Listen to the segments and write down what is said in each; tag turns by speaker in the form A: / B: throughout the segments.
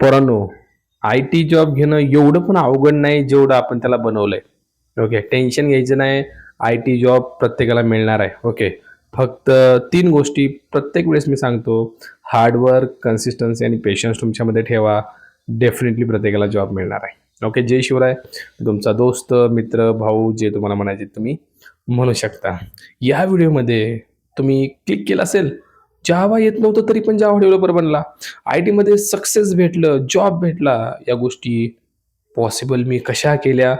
A: पोरांनो I T job घेणं एवढं पण अवघड नाही जेवढं आपण त्याला बनवलंय. ओके टेन्शन घ्यायचं नाही. आय टी जॉब प्रत्येकाला मिळणार आहे. ओके फक्त तीन गोष्टी प्रत्येक वेळेस मी सांगतो. हार्डवर्क कन्सिस्टन्सी आणि पेशन्स तुमच्यामध्ये ठेवा. डेफिनेटली प्रत्येकाला जॉब मिळणार आहे. ओके जय शिवराय. तुमचा दोस्त मित्र भाऊ जे तुम्हाला म्हणायचे तुम्ही म्हणू शकता. या व्हिडिओमध्ये तुम्ही क्लिक केलं असेल जावा येत नव्हतं तरी पण जावा डेव्हलपर बनला. आय टीमध्ये सक्सेस भेटलं जॉब भेटला या गोष्टी पॉसिबल मी कशा केल्या?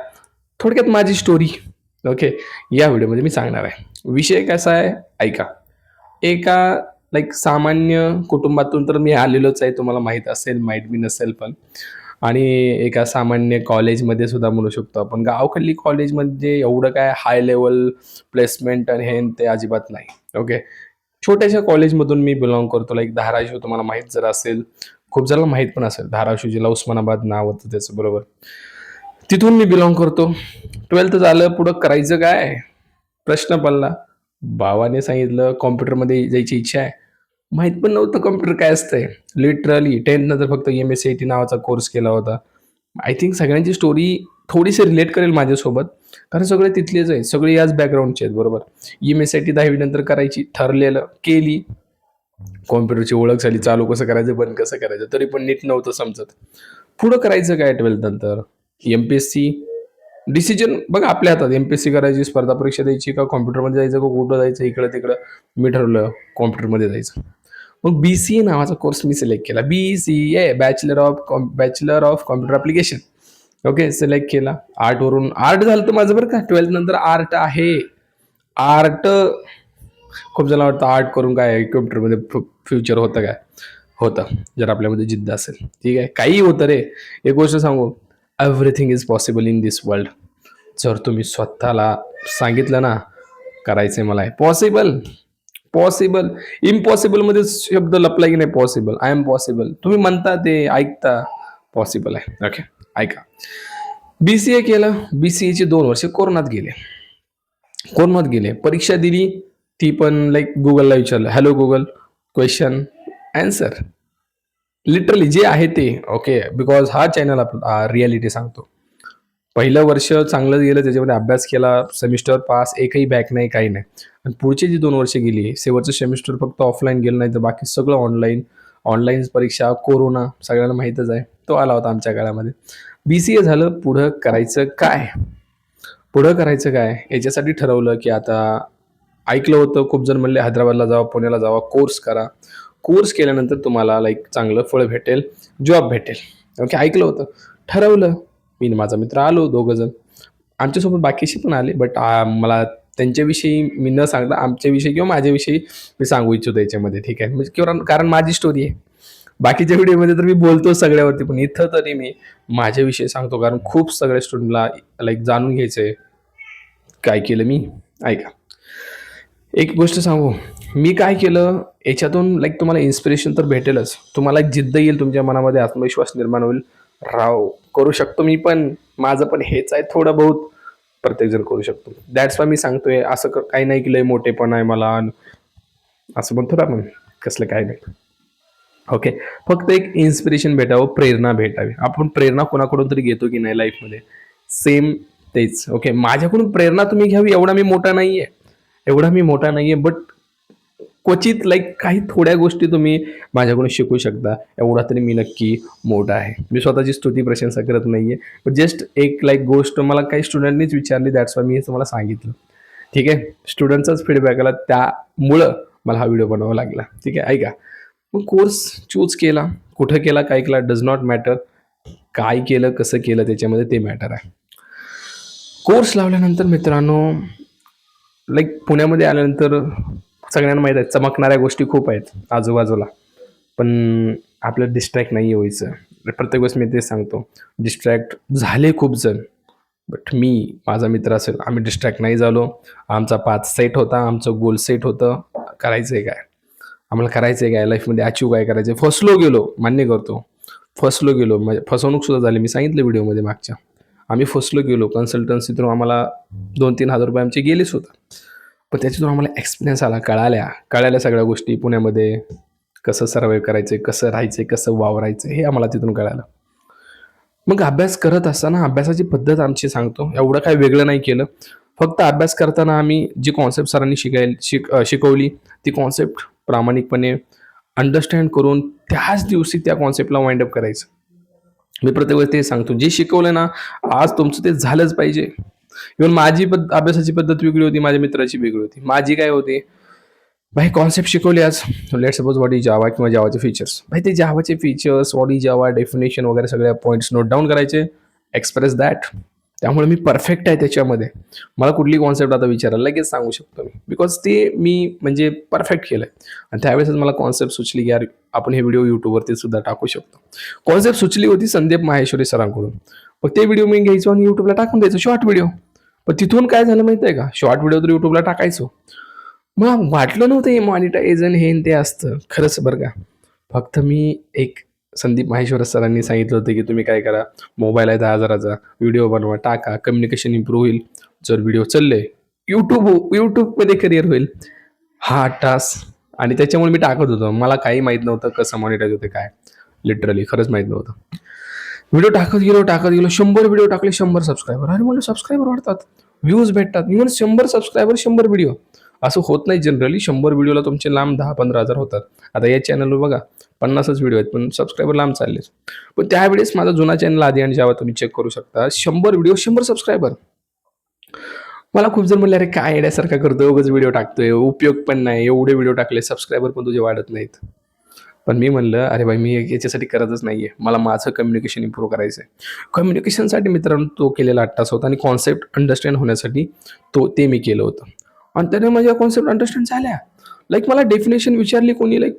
A: थोडक्यात माझी स्टोरी ओके या व्हिडिओमध्ये मी सांगणार आहे. विषय कसा आहे? ऐका. एका लाईक सामान्य कुटुंबातून तर मी आलेलोच आहे तुम्हाला माहीत असेल माहीत बी नसेल पण. आणि एका सामान्य कॉलेजमध्ये सुद्धा म्हणू शकतो आपण. गावकडली कॉलेजमध्ये एवढं काय हाय लेवल प्लेसमेंट आणि हे ते अजिबात नाही. ओके छोट्याशा कॉलेजमधून मी बिलॉंग करतो. लाईक धाराशिव तुम्हाला माहीत जर असेल खूप जणांना माहीत पण असेल. धाराशिव जिल्हा उस्मानाबाद नाव होतं त्याचं बरोबर. तिथून मी बिलॉंग करतो. ट्वेल्थ झालं पुढं करायचं काय? प्रश्न पडला. बाबाने सांगितलं कॉम्प्युटरमध्ये जायची इच्छा आहे. माहीत पण नव्हतं कॉम्प्युटर काय असतंय. लिटरली टेन्थ नंतर फक्त M S C I T नावाचा कोर्स केला होता. आय थिंक सगळ्यांची स्टोरी थोडीशी रिलेट करेल माझ्यासोबत. कारण सगळे तिथलेच आहे सगळे याच बॅकग्राऊंडचे आहेत बरोबर? एम एस आय टी दहावी नंतर करायची ठरलेलं केली. कॉम्प्युटरची ओळख झाली चालू कसं करायचं बंद कसं करायचं तरी पण नीट नव्हतं समजत. पुढं करायचं काय ट्वेल्थ नंतर? M P S C decision बघा आपल्या हातात. एम पी एस सी करायची स्पर्धा परीक्षा द्यायची का कॉम्प्युटरमध्ये जायचं का कुठं जायचं इकडं तिकडं? मी ठरवलं कॉम्प्युटरमध्ये जायचं. मग बी सी ए नावाचा कोर्स मी सिलेक्ट केला. B C A bachelor of bachelor of computer application okay select केला. आर्टवरून आर्ट झालं तर माझं बरं का. ट्वेल्थ नंतर आर्ट आहे. आर्ट खूप जण वाटतं आर्ट करून काय कम्प्युटरमध्ये फ्युचर होतं काय? होतं. जर आपल्यामध्ये जिद्द असेल. ठीक आहे? काही होतं रे. एक गोष्ट सांगू. Everything is possible in this world जर तुम्ही स्वतःला सांगितलं ना करायचं आहे मला. आहे पॉसिबल पॉसिबल इम्पॉसिबलमध्ये शब्द लपला की नाही पॉसिबल आय एम पॉसिबल तुम्ही म्हणता ते ऐकता पॉसिबल आहे. ओके ऐका. बी सी ए केलं बी सी एचे दोन वर्ष कोरोनात गेले. कोरोनात गेले परीक्षा दिली ती पण लाईक गुगलला विचारलं hello Google question answer literally जे आहे ते ओके बिकॉज हा चॅनल आपला रियालिटी सांगतो. पहिलं वर्ष चांगलं गेलं त्याच्यामध्ये अभ्यास केला सेमिस्टर पास एकही बॅक नाही काही नाही. आणि पुढची जी दोन वर्ष गेली शेवटचं सेमिस्टर फक्त ऑफलाईन गेलं नाही तर बाकी सगळं ऑनलाईन ऑनलाईन परीक्षा कोरोना सगळ्यांना माहीतच आहे. तो आला होता आमच्या काळामध्ये. बी सी ए झालं पुढं करायचं काय? पुढं करायचं काय? याच्यासाठी ठरवलं की आता ऐकलं होतं खूप जण म्हणले हैदराबादला जावा पुण्याला जावा कोर्स करा. कोर्स केल्यानंतर तुम्हाला लाईक चांगलं फळ भेटेल जॉब भेटेल. ओके ऐकलं होतं. ठरवलं. मी माझा मित्र आलो दोघं जण. आमच्यासोबत बाकीशी पण आले बट मला त्यांच्याविषयी मी न सांगता आमच्याविषयी किंवा माझ्याविषयी मी सांगू इच्छितो याच्यामध्ये ठीक आहे? म्हणजे किंवा कारण माझी स्टोरी आहे. बाकीच्या व्हिडिओमध्ये तर मी बोलतो सगळ्यावरती पण इथं तरी मी माझ्याविषयी सांगतो. कारण खूप सगळ्या स्टुडंटला लाईक जाणून घ्यायचं आहे काय केलं मी. ऐका. एक गोष्ट सांगू. मी काय केलं? याच्यातून लाईक तुम्हाला इन्स्पिरेशन तर भेटेलच. तुम्हाला एक जिद्द येईल तुमच्या मनामध्ये आत्मविश्वास निर्माण होईल. राव करू शकतो मी पण. माझं पण हेच आहे थोडं बहुत. प्रत्येकजण करू शकतो. दॅट्स वाय मी सांगतोय असं काही नाही की लय मोठेपण आहे मला. असं म्हणतो ना आपण कसलं काय नाही. ओके फक्त एक इन्स्पिरेशन भेटावं प्रेरणा भेटावी. आपण प्रेरणा कोणाकडून तरी घेतो की नाही लाईफमध्ये सेम तेच. ओके माझ्याकडून प्रेरणा तुम्ही घ्यावी एवढा मी मोठा नाही आहे एवढा मी मोठा नाही आहे बट क्वचित लाईक काही थोड्या गोष्टी तुम्ही माझ्याकडून शिकू शकता. एवढा तरी मी नक्की मोठा आहे. मी स्वतःची स्तुती प्रशंसा करत नाही आहे पण जस्ट एक लाईक गोष्ट मला काही स्टुडंटनीच विचारली दॅट्स वाय मी तुम्हाला सांगितलं. ठीक आहे? स्टुडंटचाच फीडबॅक आला त्यामुळं मला हा व्हिडिओ बनवावा लागला. ठीक आहे? ऐका. मग कोर्स चूज केला. कुठं केला काय केला डज नॉट मॅटर काय केलं कसं केलं त्याच्यामध्ये ते मॅटर आहे. कोर्स लावल्यानंतर मित्रांनो लाईक पुण्यामध्ये आल्यानंतर सगळ्यांना माहीत आहे चमकणाऱ्या गोष्टी खूप आहेत आजूबाजूला. पण आपलं डिस्ट्रॅक्ट नाही व्हायचं. प्रत्येक वेळेस मी ते सांगतो डिस्ट्रॅक्ट झाले खूप जण बट मी माझा मित्र असेल आम्ही डिस्ट्रॅक्ट नाही झालो. आमचा पाच सेट होता आमचं गोल सेट होतं. करायचं आहे काय? आम्हाला करायचं आहे काय लाईफमध्ये अचीव काय करायचं आहे फसलो गेलो मान्य करतो. फसलो गेलो म्हणजे फसवणूक सुद्धा झाली. मी सांगितलं व्हिडिओमध्ये मागच्या. आम्ही फसलो गेलो. कन्सल्टन्सी थ्रू आम्हाला दोन तीन हजार रुपये आमचे गेलेच होता. पण त्याच्यातून आम्हाला एक्सपिरियन्स आला कळाल्या. कळाल्या सगळ्या गोष्टी पुण्यामध्ये. कसं सर्वे करायचं कसं राहायचं कसं वावरायचं हे आम्हाला तिथून कळालं. मग अभ्यास करत असताना अभ्यासाची पद्धत आमची सांगतो. एवढं काही वेगळं नाही केलं. फक्त अभ्यास करताना आम्ही जी कॉन्सेप्ट सरांनी शिकाय शिक शिकवली ती कॉन्सेप्ट प्रामाणिकपणे अंडरस्टँड करून त्याच दिवशी त्या कॉन्सेप्टला वाइंड अप करायचं. मी प्रत्येक वेळेस ते सांगतो. जे शिकवलं ना आज तुमचं ते झालंच पाहिजे. इव्हन माझी पद अभ्यासाची पद्धत वेगळी होती माझ्या मित्राची वेगळी होती. माझी काय होती भाई कॉन्सेप्ट शिकवले आज. Let suppose what is Java किंवा जावाचे फीचर्स भाई ते जावाचे features what is Java definition वगैरे सगळ्या पॉईंट्स नोट डाऊन करायचे एक्सप्रेस दॅट त्यामुळे मी परफेक्ट आहे त्याच्यामध्ये. मला कुठली कॉन्सेप्ट आता विचारायला लगेच सांगू शकतो मी. बिकॉज ते मी म्हणजे परफेक्ट केलं आहे आणि त्यावेळेसच मला कॉन्सेप्ट सुचली की यार आपण हे व्हिडिओ यूट्यूबवरती सुद्धा टाकू शकतो. कॉन्सेप्ट सुचली होती संदीप माहेश्वरी सरांकडून. मग ते व्हिडिओ मी घ्यायचो आणि यूट्यूबला टाकून द्यायचो. शॉर्ट व्हिडिओ पण तिथून काय झालं माहिती आहे का? शॉर्ट व्हिडिओ तर यूट्यूबला टाकायचो. मग वाटलं नव्हतं हे मॉनिटायझन हे ते असतं. खरंच बरं का. फक्त मी एक संदीप माहेश्वर सरांनी सांगितलं होतं की तुम्ही काय करा? मोबाईल आहे दहा हजाराचा. व्हिडिओ बनवा टाका. कम्युनिकेशन इम्प्रूव्ह होईल. जर व्हिडिओ चालले यूट्यूब यूट्यूबमध्ये करिअर होईल. हा टास्क आणि त्याच्यामुळे मी टाकत होतो. मला काही माहीत नव्हतं कसं मॉनिटाईज होते काय. लिटरली खरंच माहीत नव्हतं. व्हिडिओ टाकत गेलो टाकत गेलो शंभर व्हिडिओ टाकले शंभर सबस्क्रायबर अरे म्हणलं सबस्क्रायबर वाढतात. व्ह्यूज भेटतात. इव्हन शंभर सबस्क्रायबर शंभर व्हिडिओ असं होत नाही जनरली शंभर व्हिडिओला तुमचे लांब दहा पंधरा हजार होतात. आता या चॅनलवर बघा पन्नासच व्हिडिओ आहेत पण सबस्क्रायबर लांब चालले पण त्यावेळेस माझा जुना चॅनल आधी आणि जेव्हा तुम्ही चेक करू शकता. शंभर व्हिडिओ शंभर सबस्क्रायबर मला खूप जण म्हणले अरे काय येण्यासारखा करतो उगाच व्हिडिओ टाकतोय. उपयोग पण नाही. एवढे व्हिडिओ टाकले सबस्क्रायबर पण तुझे वाढत नाहीत. पण मी म्हणलं अरे भाई मी याच्यासाठी करतच नाही आहे मला माझं कम्युनिकेशन इम्प्रूव्ह करायचं आहे कम्युनिकेशनसाठी मित्रांनो तो केलेला आठ तास होता आणि कॉन्सेप्ट अंडरस्टँड होण्यासाठी तो ते मी केलं होतं. आणि त्याने माझ्या कॉन्सेप्ट अंडरस्टँड झाल्या. लाईक मला डेफिनेशन विचारली कोणी like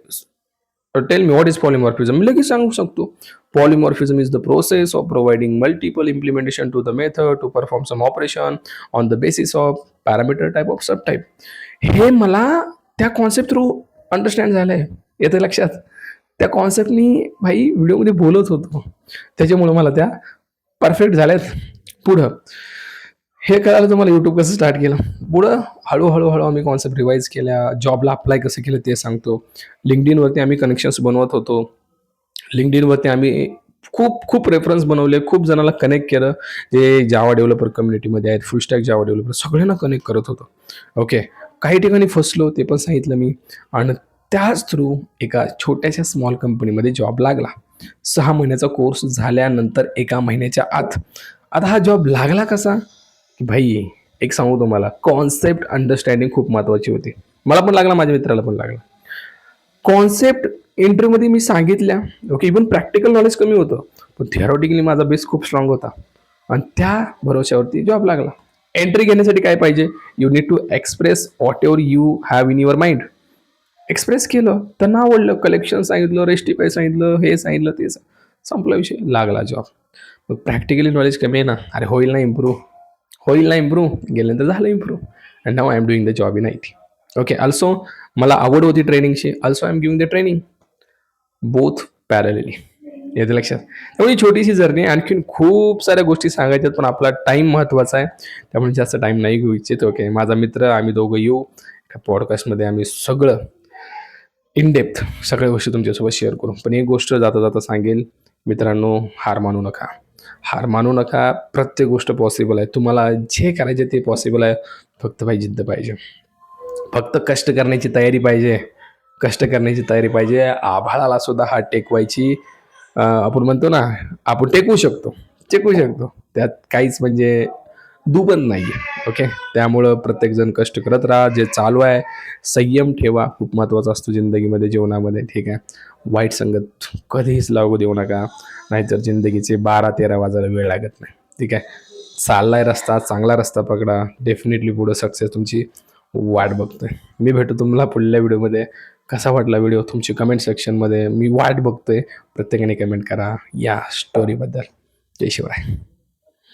A: tell me what is polymorphism मी लगेच सांगू शकतो. Polymorphism is the process of providing multiple implementation to the method to perform some operation on the basis of parameter type of sub type हे मला त्या concept through understand झालं आहे येते लक्षात? त्या कॉन्सेप्ट मी भाई व्हिडिओमध्ये बोलत होतो. त्याच्यामुळं मला त्या परफेक्ट झाल्यात. पुढं हे करायला तुम्हाला यूट्यूब कसं स्टार्ट केलं? पुढं हळूहळू हळू आम्ही कॉन्सेप्ट रिवाईज केल्या. जॉबला अप्लाय कसं केलं ते सांगतो. लिंकडिनवरती आम्ही कनेक्शन्स बनवत होतो. लिंकडिनवरती आम्ही खूप खूप रेफरन्स बनवले. खूप जणांना कनेक्ट केलं. जे जावा डेव्हलपर कम्युनिटीमध्ये आहेत फुल स्टॅक जावा डेव्हलपर सगळ्यांना कनेक्ट करत होतो. ओके काही ठिकाणी फसलो ते पण सांगितलं मी. आणि त्याच थ्रू एका छोट्याशा स्मॉल कंपनीमध्ये जॉब लागला. सहा महिन्याचा कोर्स झाल्यानंतर एका महिन्याच्या आत आता हा जॉब लागला कसा? की भाई एक सांगू तुम्हाला कॉन्सेप्ट अंडरस्टँडिंग खूप महत्त्वाची होती. मला पण लागला माझ्या मित्राला पण लागला. कॉन्सेप्ट इंटरव्ह्यूमध्ये मी सांगितल्या ओके इवन प्रॅक्टिकल नॉलेज कमी होतं पण थिअरॉटिकली माझा बेस खूप स्ट्रॉंग होता. आणि त्या भरोश्यावरती जॉब लागला. एंट्री घेण्यासाठी काय पाहिजे? You need to express whatever you have in your mind express केलं त्यांना आवडलं कलेक्शन सांगितलं रेस्टिफाय सांगितलं हे सांगितलं ते संपला विषय. लागला जॉब मग प्रॅक्टिकली नॉलेज कमी आहे ना. अरे होईल ना इम्प्रूव्ह होईल ना इम्प्रूव्ह गेल्यानंतर झालं improve and now I am doing the job in I T okay also मला आवड होती ट्रेनिंगची also I am giving the training both parallelly येते लक्षात? त्यामुळे छोटीशी जर्नी आणखीन खूप साऱ्या गोष्टी सांगायच्यात पण आपला टाईम महत्त्वाचा आहे. त्यामुळे जास्त टाईम नाही घेऊ इच्छित. ओके माझा मित्र आम्ही दोघं येऊ. एका पॉडकास्टमध्ये आम्ही सगळं इन डेप्थ सगळ्या गोष्टी तुमच्यासोबत शेअर करू पण एक गोष्ट जाता जाता सांगेल मित्रांनो हार मानू नका. हार मानू नका प्रत्येक गोष्ट पॉसिबल आहे. तुम्हाला जे करायचे ते पॉसिबल आहे. फक्त पाहिजे जिद्द पाहिजे. फक्त कष्ट करण्याची तयारी पाहिजे. कष्ट करण्याची तयारी पाहिजे. आभाळाला सुद्धा हात टेकवायची. आपण म्हणतो ना आपण टेकवू शकतो. टेकवू शकतो. त्यात काहीच म्हणजे दुबन नाही आहे ओके त्यामुळं प्रत्येकजण कष्ट करत राहा. जे चालू आहे संयम ठेवा. खूप महत्त्वाचा असतो जिंदगीमध्ये जीवनामध्ये ठीक आहे? वाईट संगत कधीच लागू देऊ नका. नाहीतर जिंदगीचे बारा तेरा वाजायला वेळ लागत नाही ठीक आहे? चाललाय रस्ता चांगला रस्ता पकडा. डेफिनेटली पुढं सक्सेस तुमची वाट बघतोय. मी भेटू तुम्हाला पुढल्या व्हिडिओमध्ये. कसा वाटला व्हिडिओ? तुमची कमेंट सेक्शनमध्ये मी वाट बघतोय. प्रत्येकाने कमेंट करा या स्टोरीबद्दल जय शिवराय.